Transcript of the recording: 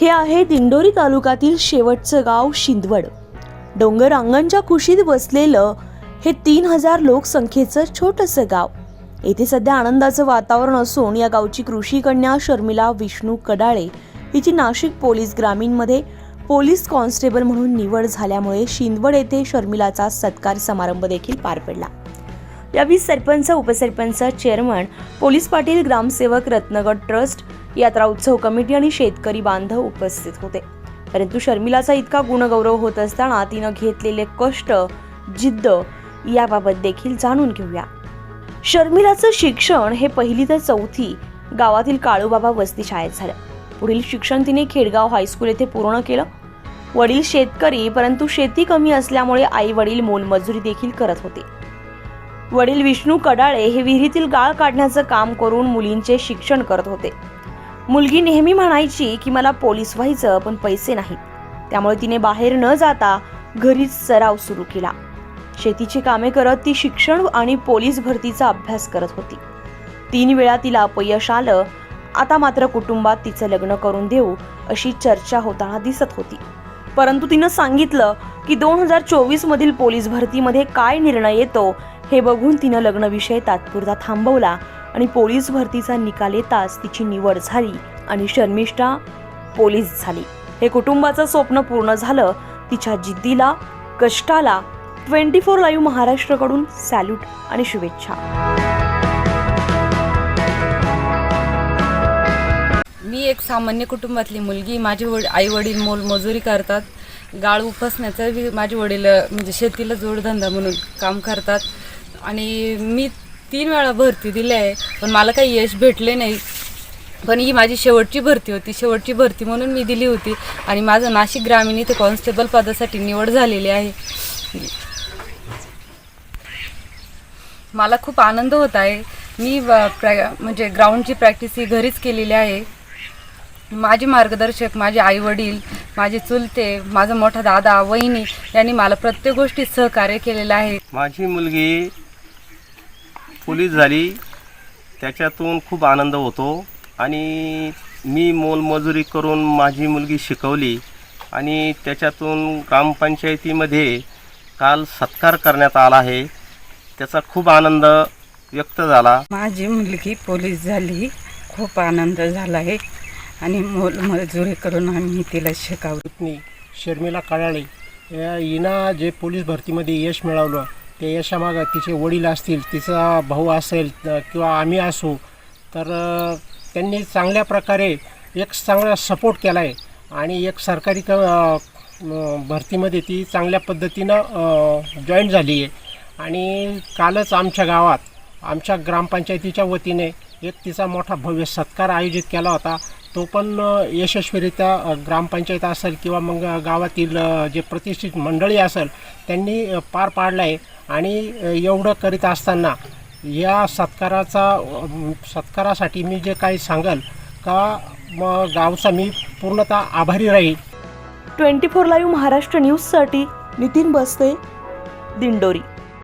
हे आहे दिंडोरी तालुक्यातील शेवटचं गाव शिंदवड. डोंगर अंगणच्या कुशीत वसलेलं हे तीन हजार लोकसंख्येचं छोटंसं गाव. येथे सध्या आनंदाचं वातावरण असून या गावची कृषी कन्या शर्मिला विष्णू कडाळे हिची नाशिक पोलीस ग्रामीणमध्ये पोलीस कॉन्स्टेबल म्हणून निवड झाल्यामुळे शिंदवड येथे शर्मिलाचा सत्कार समारंभ देखील पार पडला. यावेळी सरपंच उपसरपंच चेअरमन पोलीस पाटील ग्रामसेवक रत्नगड ट्रस्ट यात्रा उत्सव कमिटी आणि शेतकरी बांधव उपस्थित होते. परंतु शर्मिलाचा इतका गुणगौरव होत असताना तिनं घेतलेले कष्ट जिद्द याबाबत देखील जाणून घेऊया. शर्मिलाचं शिक्षण हे पहिली ते चौथी गावातील काळूबाबा वस्ती शाळेत झालं. पुढील शिक्षण तिने खेडगाव हायस्कूल येथे पूर्ण केलं. वडील शेतकरी परंतु शेती कमी असल्यामुळे आई वडील मोलमजुरी देखील करत होते. वडील विष्णू कडाळे हे विहिरीतील गाळ काढण्याचं काम करून मुलींचे शिक्षण करत होते. मुलगी नेहमी म्हणायची की मला पोलीस व्हायचं पण पैसे नाहीत. त्यामुळे तिने बाहेर न जाता घरीच सराव सुरू केला. शेतीची कामे करत ती शिक्षण आणि पोलीस भरतीचा अभ्यास करत होती. तीन वेळा तिला अपयश आलं. आता मात्र कुटुंबात तिचं लग्न करून देऊ अशी चर्चा होताना दिसत होती. परंतु तिनं सांगितलं की दोन हजार चोवीसमधील पोलीस भरतीमध्ये काय निर्णय येतो हे बघून तिनं लग्नविषय तात्पुरता थांबवला आणि पोलीस भरतीचा निकाल येताच तिची निवड झाली आणि शर्मिष्ठा पोलीस झाली. हे कुटुंबाचं स्वप्न पूर्ण झालं. तिच्या जिद्दीला कष्टाला ट्वेंटी फोर लाईव्ह महाराष्ट्रकडून सॅल्यूट आणि शुभेच्छा. मी एक सामान्य कुटुंबातली मुलगी. माझे वड आई वडील मोलमजुरी करतात. गाळ उपसण्याचं माझे वडील म्हणजे शेतीला जोडधंदा म्हणून काम करतात. आणि मी तीन वेळा भरती दिली आहे पण मला काही यश भेटले नाही. पण ही माझी शेवटची भरती होती. शेवटची भरती म्हणून मी दिली होती आणि माझं नाशिक ग्रामीण इथे कॉन्स्टेबल पदासाठी निवड झालेली आहे. मला खूप आनंद होत आहे. मी प्रॅ म्हणजे ग्राउंडची प्रॅक्टिस ही घरीच केलेली आहे. माझे मार्गदर्शक माझे आईवडील माझे चुलते माझा मोठा दादा वहिनी यांनी मला प्रत्येक गोष्टीत सहकार्य केलेलं आहे. माझी मुलगी पोलीस झाली. त्याच्यातून खूप आनंद होतो. आणि मी मोलमजुरी करून माझी मुलगी शिकवली. आणि त्याच्यातून ग्रामपंचायतीमध्ये काल सत्कार करण्यात आला आहे. त्याचा खूप आनंद व्यक्त झाला. माझी मुलगी पोलीस झाली. खूप आनंद झाला आहे. आणि मोलमजुरी करून आम्ही तिला शिकवलं. शर्मिला काळाळे या हिनं जे पोलीस भरतीमध्ये यश मिळवलं ते यशामागं तिचे वडील असतील तिचा भाऊ असेल किंवा आम्ही असू तर त्यांनी चांगल्या प्रकारे एक चांगला सपोर्ट केला आहे आणि एक सरकारी क भरतीमध्ये ती चांगल्या पद्धतीनं जॉईन झाली आहे आणि कालच आमच्या गावात आमच्या ग्रामपंचायतीच्या वतीने एक तिचा मोठा भव्य सत्कार आयोजित केला होता. तो पण यशस्वीरित्या ग्रामपंचायत असेल किंवा मग गावातील जे प्रतिष्ठित मंडळी असेल त्यांनी पार पाडला आहे आणि एवढं करीत असताना या सत्काराचा सत्कारासाठी मी जे काही सांगल का मग गावचा मी पूर्णतः आभारी राहील. ट्वेंटी फोर लाईव्ह महाराष्ट्र न्यूजसाठी नितीन बसते दिंडोरी.